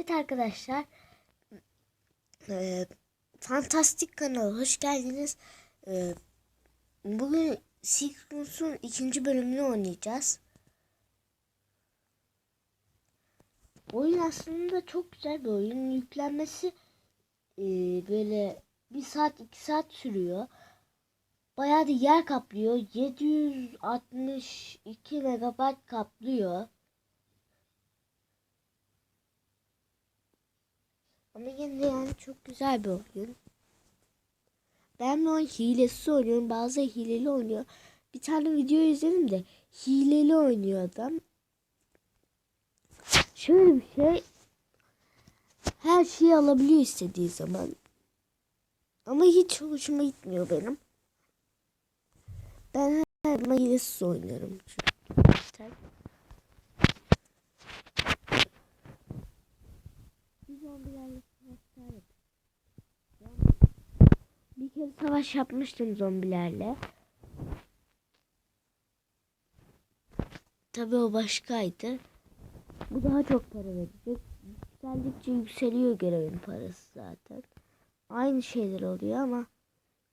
Evet arkadaşlar. Eee Fantastik kanala hoş geldiniz. Eee, bugün Secrets'un ikinci bölümünü oynayacağız. Oyun aslında çok güzel bir oyun. Yüklenmesi eee, böyle bir saat iki saat sürüyor. Bayağı da yer kaplıyor. 762 megabayt kaplıyor. Ama yine de yani çok güzel bir oyun. Ben bu oyun hilesiz oynuyorum. Bazı hileli oynuyor. Bir tane video izledim de hileli oynuyor adam. Şöyle bir şey. Her şeyi alabiliyor istediği zaman. Ama hiç hoşuma gitmiyor benim. Ben her zaman hilesiz oynuyorum. Çünkü. Biz zombilerle savaşlar yapıyoruz. Savaş yapmıştım zombilerle. Tabii o başkaydı. Bu daha çok para verecek. Yükseldikçe yükseliyor görevin parası zaten. Aynı şeyler oluyor ama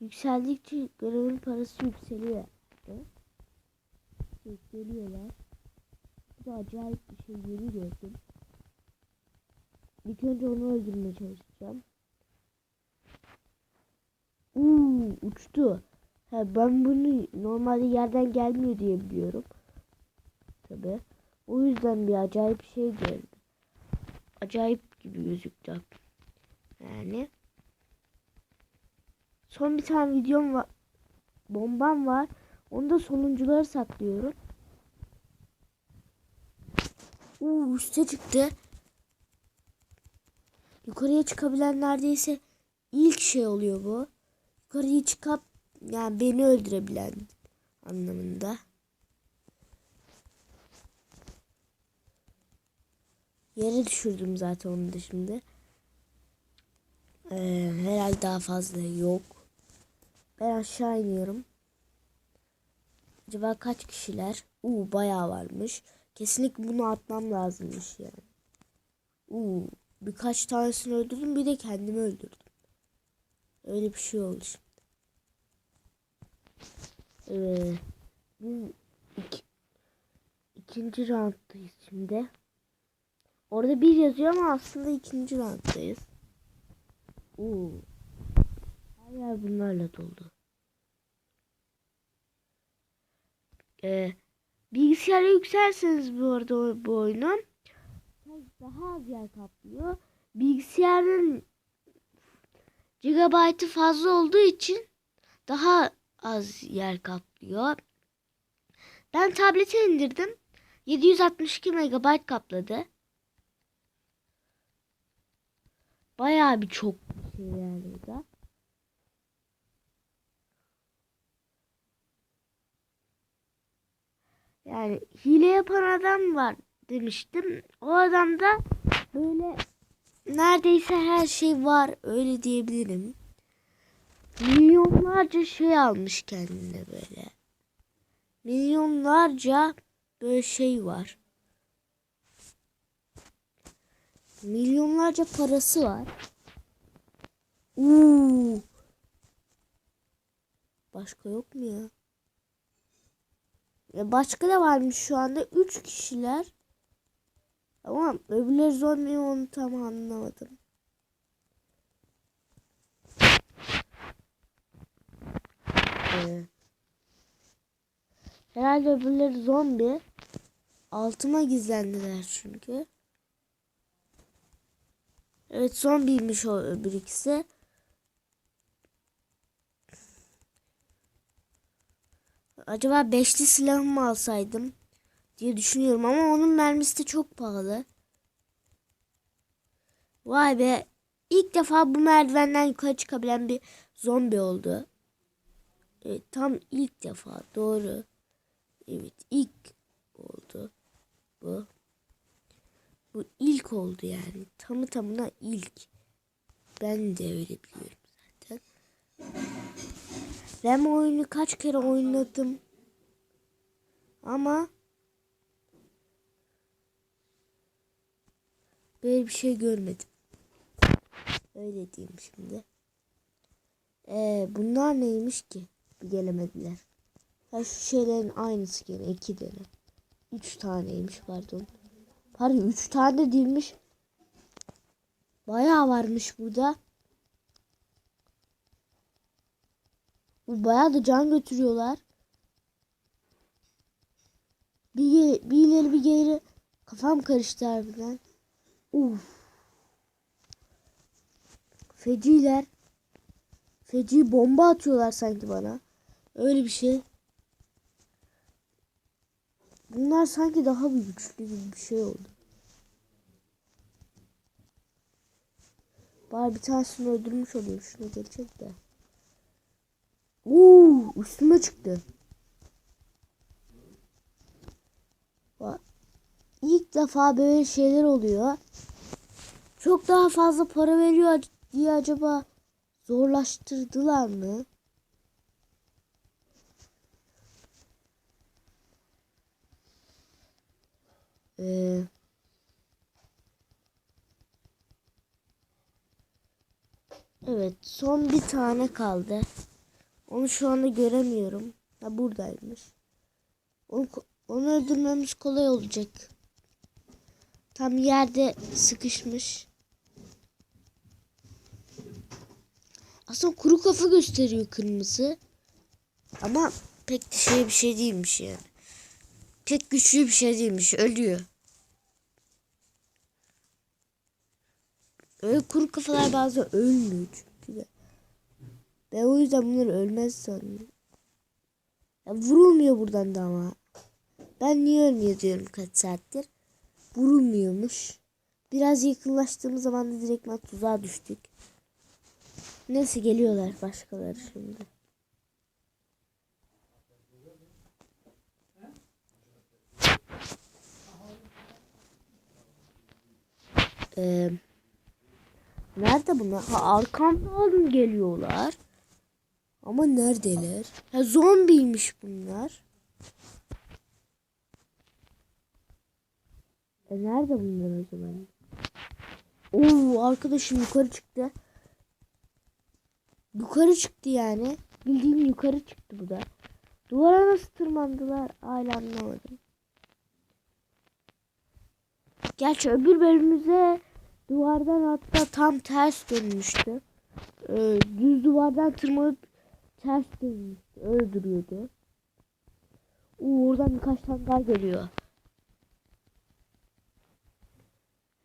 yükseldikçe görevin parası yükseliyor. işte. Geliyorlar. Bu da acayip bir şey yeni gördüm. İlk önce onu öldürmeye çalışacağım. Uçtu. Ha, ben bunu normalde yerden gelmiyor diye biliyorum. Tabi. O yüzden bir acayip şey geldi. Acayip gibi gözüktü. Yani. Son bir tane videom var. Bombam var. Onu da sonuncuları saklıyorum. Uuu üste çıktı. Yukarıya çıkabilen neredeyse ilk şey oluyor bu. Yukarıya çıkıp yani beni öldürebilen anlamında. Yere düşürdüm zaten onu da şimdi. Ee, herhalde daha fazla yok. Ben aşağı iniyorum. Acaba kaç kişiler? Uuu bayağı varmış. Kesinlikle bunu atmam lazımmış yani. Uuu birkaç tanesini öldürdüm bir de kendimi öldürdüm. Öyle bir şey oldu şimdi. Ee, biz iki, ikinci rounddayız şimdi. Orada bir yazıyor ama aslında ikinci rounddayız. Oo. Her yer bunlarla doldu. Ee, bilgisayara yükserseniz bu arada bu oyunu daha az yer kaplıyor. Bilgisayarın gigabaytı fazla olduğu için daha az yer kaplıyor. Ben tablete indirdim. 762 megabayt kapladı. Bayağı bir çok şey yani bu da. Yani hile yapan adam var demiştim. O adamda böyle neredeyse her şey var öyle diyebilirim. Milyonlarca şey almış kendine böyle. Milyonlarca böyle şey var. Milyonlarca parası var. Uuu. Başka yok mu ya? ya? Başka da varmış şu anda. Üç kişiler. Ama öbürleri zombi onu tam anlamadım. Ee, herhalde öbürleri zombi. Altıma gizlendiler çünkü. Evet zombiymiş o öbür ikisi. Acaba beşli silah mı alsaydım diye düşünüyorum ama onun mermisi de çok pahalı. Vay be. İlk defa bu merdivenden yukarı çıkabilen bir zombi oldu. Evet, tam ilk defa doğru. Evet ilk oldu bu. Bu ilk oldu yani. Tamı tamına ilk. Ben de öyle biliyorum zaten. Ben bu oyunu kaç kere oynadım. Ama böyle bir şey görmedim. Öyle diyeyim şimdi. Ee, bunlar neymiş ki? Gelemediler. Ha şu şeylerin aynısı gene iki tane. Üç taneymiş pardon. Pardon üç tane değilmiş. Bayağı varmış burada. Bu bayağı da can götürüyorlar. Bir, bir ileri bir geri kafam karıştı harbiden. Uf. Feciler. Feci bomba atıyorlar sanki bana. Öyle bir şey. Bunlar sanki daha bir güçlü gibi bir şey oldu. Bari bir tanesini öldürmüş olayım. Şunu gelecek de. Uuu üstüme çıktı. Bak, İlk defa böyle şeyler oluyor. Çok daha fazla para veriyor diye acaba zorlaştırdılar mı? Ee, evet son bir tane kaldı. Onu şu anda göremiyorum. Ha buradaymış. Onu, onu öldürmemiz kolay olacak. Tam yerde sıkışmış. Aslında kuru kafa gösteriyor kırmızı. Ama pek de şey bir şey değilmiş yani. Pek güçlü bir şey değilmiş. Ölüyor. Öyle kuru kafalar bazen ölmüyor çünkü de. Ben o yüzden bunlar ölmez sanıyorum. Ya vurulmuyor buradan da ama. Ben niye ölmüyor diyorum kaç saattir. Vurulmuyormuş. Biraz yakınlaştığımız zaman da direktmen tuzağa düştük. Neyse geliyorlar başkaları şimdi. Ee, nerede bunlar? Ha arkamdan geliyorlar. Ama neredeler? Ha zombiymiş bunlar. E nerede bunlar o zaman? Oo arkadaşım yukarı çıktı. Yukarı çıktı yani. Bildiğin yukarı çıktı bu da. Duvara nasıl tırmandılar? Hala anlamadım. Gerçi öbür bölümümüzde duvardan hatta tam ters dönmüştü. Ee, düz duvardan tırmanıp ters dönmüştü. Öyle duruyordu. Oo, oradan birkaç tane daha geliyor.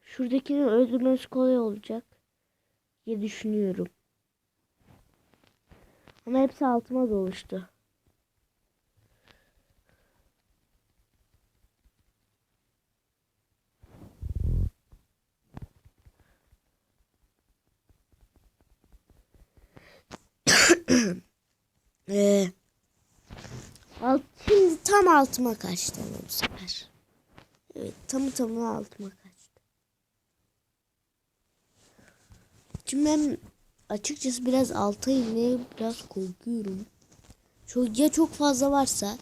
Şuradakini öldürmesi kolay olacak diye düşünüyorum. Ama hepsi altıma doluştu. Ee, alt, şimdi tam altıma kaçtı bu sefer. Evet tamı tamına altıma kaçtı. Şimdi ben açıkçası biraz alta inmeye biraz korkuyorum. Çok, ya çok fazla varsa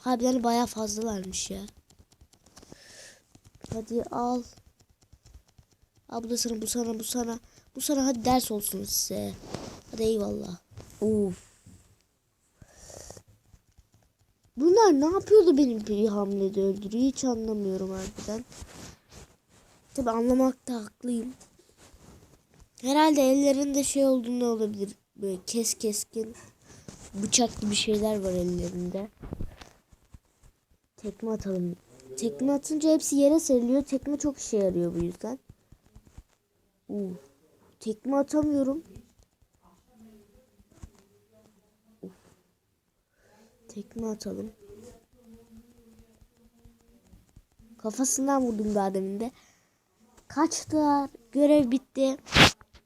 harbiden bayağı fazlalarmış ya. Hadi al. Al bu da sana bu sana bu sana. Bu sana hadi ders olsun size. Hadi eyvallah. Of. Bunlar ne yapıyordu benim bir hamlede öldürüyor hiç anlamıyorum harbiden. Tabi anlamakta haklıyım. Herhalde ellerinde şey olduğunda olabilir. Böyle kes keskin bıçaklı bir şeyler var ellerinde. Tekme atalım. Tekme atınca hepsi yere seriliyor. Tekme çok işe yarıyor bu yüzden. Uf. Tekme atamıyorum. Tekme atalım. Kafasından vurdum daha demin de. Kaçtılar. Görev bitti.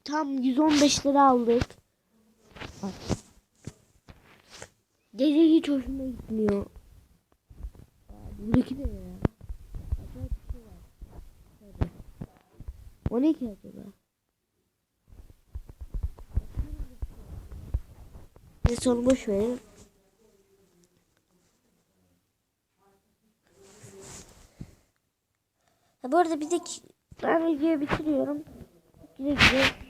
Tam 115 lira aldık. Gece hiç hoşuma gitmiyor. Buradaki ne ya? Acayip bir şey var. Hadi. O ne ki acaba? Neyse onu boş verelim. Bu arada bir de Ben videoyu bitiriyorum. Güle güle.